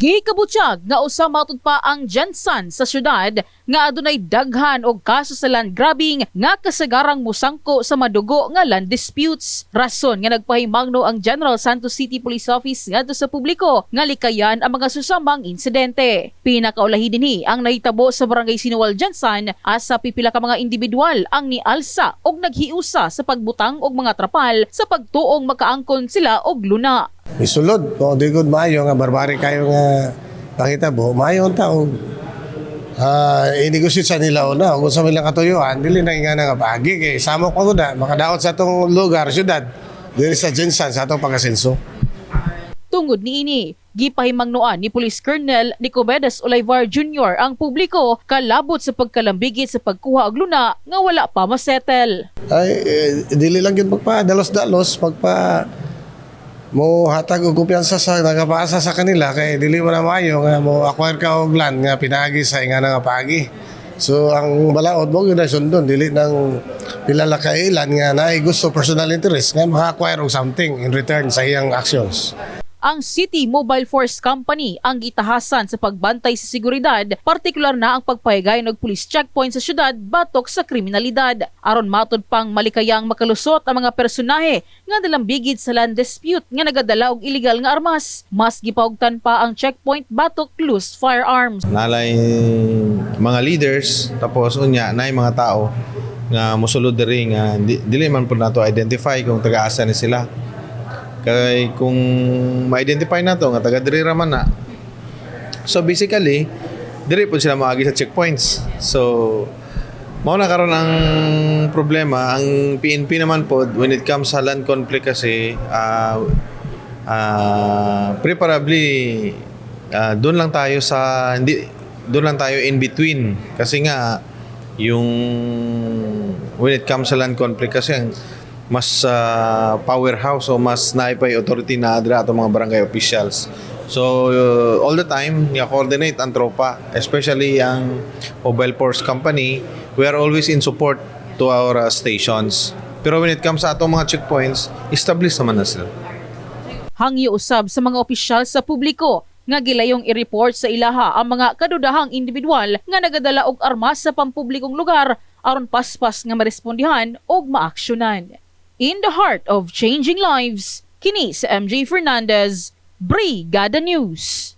Gikabutyag nga usa matud pa ang Jensan sa syudad nga adunay daghan og kaso sa land grabbing nga kasagarang musangko sa madugo nga land disputes. Rason nga nagpahimangno ang General Santos City Police Office ngadto sa publiko nga likayan ang mga susamang insidente. Pinakaulahi dinhi ang nahitabo sa barangay Sinuwal Jensan asa pipila ka mga individual ang nialsa og naghiusa sa pagbutang og mga trapal sa pagtuong makaangkon sila og luna. Isulod, o di good maayo nga barbari kayo nga pakita bo, maayo ang tao. Ah, inegosyo sa nila una, kung sa milang katuyuan, dili na nga nga pagi kay samok ko na makadaot sa tong lugar, syudad, dili sa Jensan sa atong pagasenso. Tungod niini, gipahimangnoan ni Police Colonel Nicomedes Olivar Jr. ang publiko kalabot sa pagkalambigit sa pagkuha og luna nga wala pa masettle. Ay, eh, dili lang yun magpa dalos-dalos, magpa mo hatag og kumpiyansa sa nagapaasa sa kanila kay dili mo na maayo nga mo acquire ka og land nga pinaagi sa inga nga pagi. So ang balaod mo gyud sundon dili nang pilala ka ilan nga naay gusto personal interest nga maka-acquire og something in return sa iyang actions. Ang City Mobile Force Company ang gitahasan sa pagbantay sa seguridad, partikular na ang pagpahigay ng police checkpoint sa syudad batok sa kriminalidad. Aron matod pang malikayang makalusot ang mga personahe nga dalambigid sa land dispute nga nagadala og illegal nga armas. Mas gipaugtan pa ang checkpoint batok loose firearms. nalay mga leaders tapos unya nay mga tao nga mosulod diri nga di, dili man po nato identify kung taga-asa ni sila kay kung ma-identify nato nga taga diri ra man na. So basically diri po sila maagi sa checkpoints. So mao na karon ang problema. Ang PNP naman po when it comes sa land conflict kasi ah ah, preferably ah, doon lang tayo sa hindi doon lang tayo in between. Kasi nga yung when it comes sa land conflict kasi ang mas ah, powerhouse o mas naipay authority na adra ato mga barangay officials. So uh, all the time nga coordinate ang tropa, especially ang mobile force company, we are always in support to our uh, stations. Pero when it comes sa atong mga checkpoints, established naman na sila. Hangyo usab sa mga opisyal sa publiko nga gilayong i-report sa ilaha ang mga kadudahang individual nga nagadala og armas sa pampublikong lugar aron paspas nga marespondihan og maaksyonan. In the heart of changing lives, kini sa MJ Fernandez, Brigada News.